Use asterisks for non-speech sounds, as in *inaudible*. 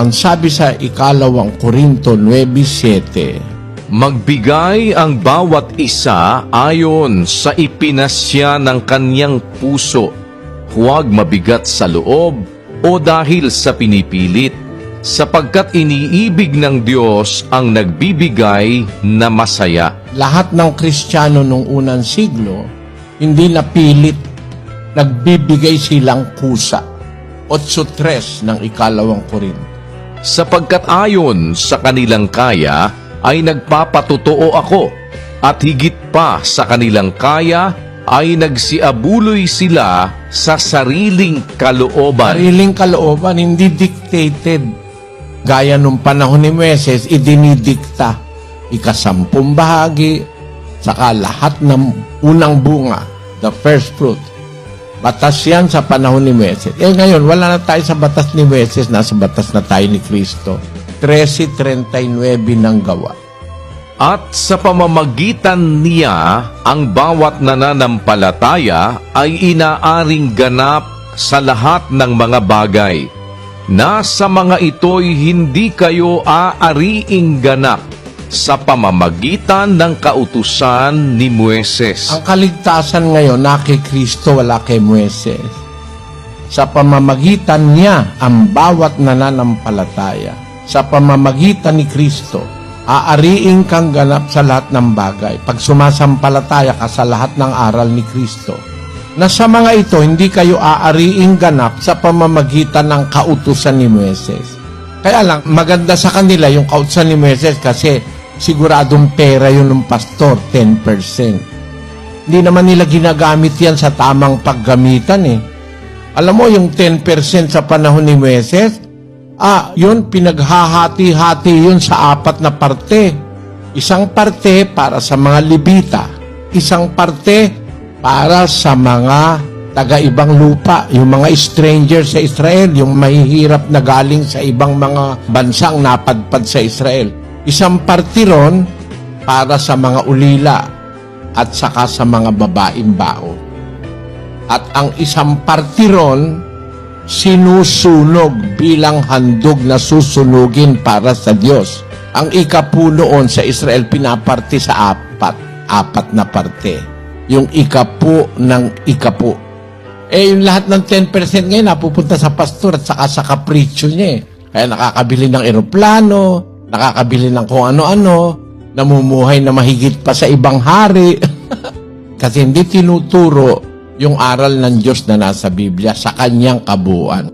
Ang sabi sa ikalawang Korinto 9.7, Magbigay ang bawat isa ayon sa ipinasya ng kanyang puso, huwag mabigat sa loob o dahil sa pinipilit, sapagkat iniibig ng Diyos ang nagbibigay na masaya. lahat ng Kristiyano nung unang siglo, hindi napilit, nagbibigay silang kusa. 8.3 ng ikalawang Korinto. Sapagkat ayon sa kanilang kaya ay nagpapatotoo ako at higit pa sa kanilang kaya ay nagsiabuloy sila sa sariling kalooban. Sariling kalooban, hindi dictated. Gaya nung panahon ni Moises, idinidikta. Ikasampung bahagi, saka lahat ng unang bunga, the first fruit. Batas yan sa panahon ni Moises. Eh ngayon, wala na tayo sa batas ni Moises, nasa batas na tayo ni Kristo. 13.39 ng gawa. At sa pamamagitan niya, ang bawat nananampalataya ay inaaring ganap sa lahat ng mga bagay. Na sa mga ito'y hindi kayo aariing ganap sa pamamagitan ng kautusan ni Mueses. Ang kaligtasan ngayon na kay Kristo, wala kay Moises. Sa pamamagitan niya, ang bawat nananampalataya. Sa pamamagitan ni Kristo, aariing kang ganap sa lahat ng bagay. Pag sumasampalataya ka sa lahat ng aral ni Kristo, na sa mga ito, hindi kayo aariing ganap sa pamamagitan ng kautusan ni Moises. Kaya lang, maganda sa kanila yung kautusan ni Moises kasi siguradong pera yun ng pastor, 10%. Hindi naman nila ginagamit yan sa tamang paggamitan eh. Alam mo, yung 10% sa panahon ni Moises, ah, yun, pinaghahati-hati yun sa apat na parte. Isang parte para sa mga Libita. Isang parte para sa mga taga-ibang lupa, yung mga stranger sa Israel, yung mahihirap na galing sa ibang mga bansang napadpad sa Israel. Isang parte ron para sa mga ulila at saka sa mga babaeng bao. At ang isang parte ron, sinusunog bilang handog na susunugin para sa Diyos. Ang ikapunoon sa Israel pinaparte sa apat, apat na parte. Yung ikapu ng ikapu. Eh, yung lahat ng 10% ngayon napupunta sa pastor at saka sa kapritsyo niya eh. Kaya nakakabili ng eroplano, nakakabili ng kung ano-ano, namumuhay na mahigit pa sa ibang hari. *laughs* Kasi hindi tinuturo yung aral ng Diyos na nasa Biblia sa kanyang kabuuan.